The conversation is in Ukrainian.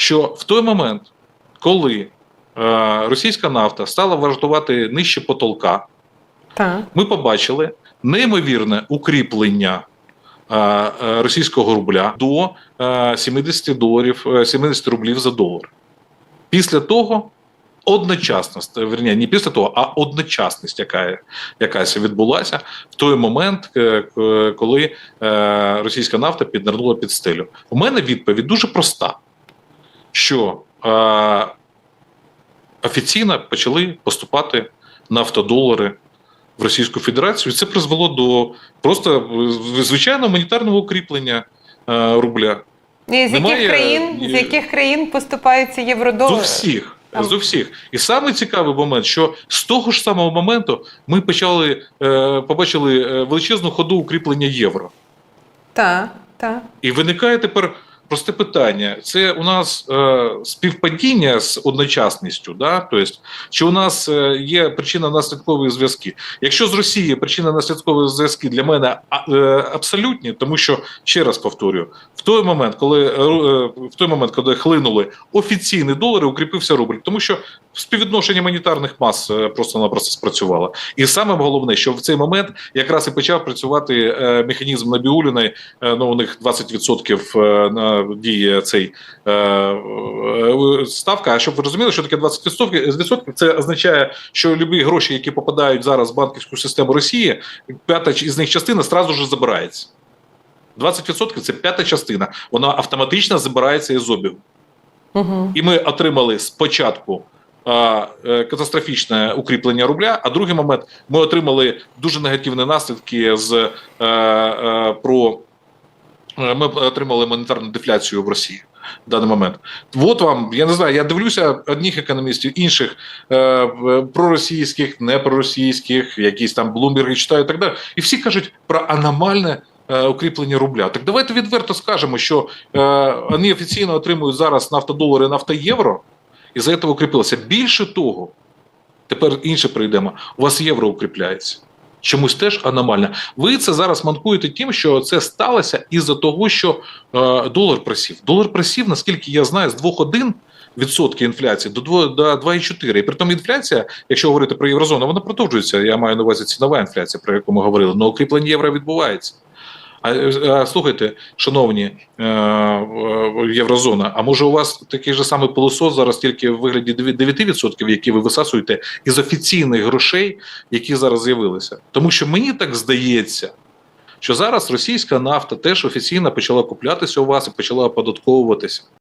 що в той момент, коли е, російська нафта стала вартувати нижче потолка, Так. ми побачили неймовірне укріплення е, е, російського рубля до е, 70 доларів, е, 70 рублів за долар. Після того одночасно, верні, не після того, а одночасність, яка якась відбулася в той момент, коли е, російська нафта піднирнула під стелю. У мене відповідь дуже проста: що е, офіційно почали поступати нафтодолари в Російську Федерацію. І це призвело до просто е, звичайного гуманітарного укріплення е, рубля. І з Немає, яких країн, е, з яких країн поступаються євродолари? усіх. Там. З усіх. І саме цікавий момент, що з того ж самого моменту ми почали е, побачили е, величезну ходу укріплення євро. Так, так. І виникає тепер просте питання: це у нас е, співпадіння з одночасністю, да? тобто, чи у нас е, є причинно-наслідкові зв'язки? Якщо з Росії причинно-наслідкові зв'язки для мене е, абсолютні, тому що ще раз повторюю, в той момент, коли е, е, в той момент, коли хлинули офіційні долари, укріпився рубль, тому що співвідношення монетарних мас е, просто-напросто спрацювало. І саме головне, що в цей момент якраз і почав працювати механізм Набіуліної, ну у них 20% е, на діє цей е, е, ставка. А щоб ви розуміли, що таке 20%, відсотків, це означає, що любі гроші, які попадають зараз в банківську систему Росії, п'ята із них частина зразу ж забирається. 20% це п'ята частина, вона автоматично забирається із обігу. Угу. І ми отримали спочатку е, катастрофічне укріплення рубля, а другий момент ми отримали дуже негативні наслідки з е, е, про ми отримали монетарну дефляцію в Росії. В даний момент, от вам я не знаю. Я дивлюся одних економістів, інших е, е, проросійських, непроросійських, якісь там Блумберги читаю і так далі. І всі кажуть про аномальне е, укріплення рубля. Так давайте відверто скажемо, що е, вони офіційно отримують зараз нафтодолари, нафтоєвро, і за це укріпилося. Більше того, тепер інше прийдемо. У вас євро укріпляється. Чомусь теж аномальна. Ви це зараз манкуєте тим, що це сталося із-за того, що е, долар просів. Долар просів, наскільки я знаю, з 2,1 відсотки інфляції до 2, до 2,4. І при тому інфляція, якщо говорити про єврозону, вона продовжується. Я маю на увазі цінова інфляція, про яку ми говорили, але укріплення євро відбувається. А, а слухайте, шановні е, е, Єврозона, а може у вас такий же самий пилосос зараз тільки в вигляді 9%, які ви висасуєте із офіційних грошей, які зараз з'явилися? Тому що мені так здається, що зараз російська нафта теж офіційно почала куплятися у вас і почала оподатковуватися.